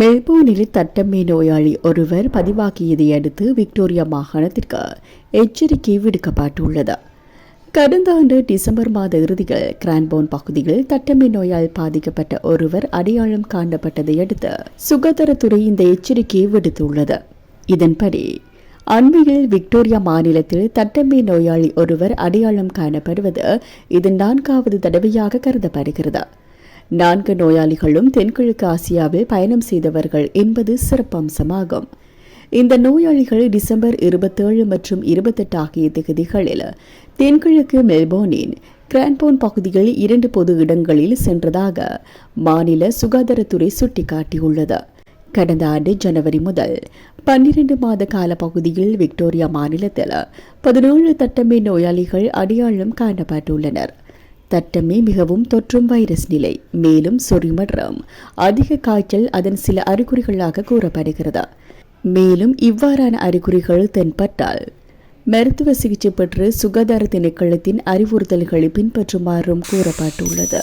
மெல்போர்னில் தட்டம்மை நோயாளி ஒருவர் பதிவாக்கியதை அடுத்து விக்டோரியா மாகாணத்திற்கு எச்சரிக்கை விடுக்கப்பட்டுள்ளது. கடந்த ஆண்டு டிசம்பர் மாத இறுதியில் கிரான்போன் பகுதியில் தட்டம்மை நோயால் பாதிக்கப்பட்ட ஒருவர் அடையாளம் காணப்பட்டதை அடுத்து சுகாதாரத்துறை இந்த எச்சரிக்கையை விடுத்துள்ளது. இதன்படி அண்மையில் விக்டோரியா மாநிலத்தில் தட்டம்மை நோயாளி ஒருவர் அடையாளம் காணப்படுவது இது நான்காவது தடவையாக கருதப்படுகிறது. நான்கு நோயாளிகளும் தென்கிழக்கு ஆசியாவில் பயணம் செய்தவர்கள் என்பது சிறப்பம்சமாகும். இந்த நோயாளிகள் டிசம்பர் இருபத்தேழு மற்றும் இருபத்தெட்டு ஆகிய திகதிகளில் தென்கிழக்கு மெல்போர்னின் கிரான்போன் பகுதியில் இரண்டு பொது இடங்களில் சென்றதாக மாநில சுகாதாரத்துறை சுட்டிக்காட்டியுள்ளது. கடந்த ஆண்டு ஜனவரி முதல் பன்னிரண்டு மாத கால பகுதியில் விக்டோரியா மாநிலத்தில் பதினேழு தட்டமே நோயாளிகள் அடையாளம் காணப்பட்டுள்ளனர். தட்டமே மிகவும் தொற்றும் வைரஸ் நிலை. மேலும் சொறி அதிக காய்ச்சல் அதன் சில அறிகுறிகளாக கூறப்படுகிறது. மேலும் இவ்வாறான அறிகுறிகள் தென்பட்டால் மருத்துவ சிகிச்சை பெற்று சுகாதார திணைக்களத்தின் அறிவுறுத்தல்களை பின்பற்றுமாறும் கூறப்பட்டுள்ளது.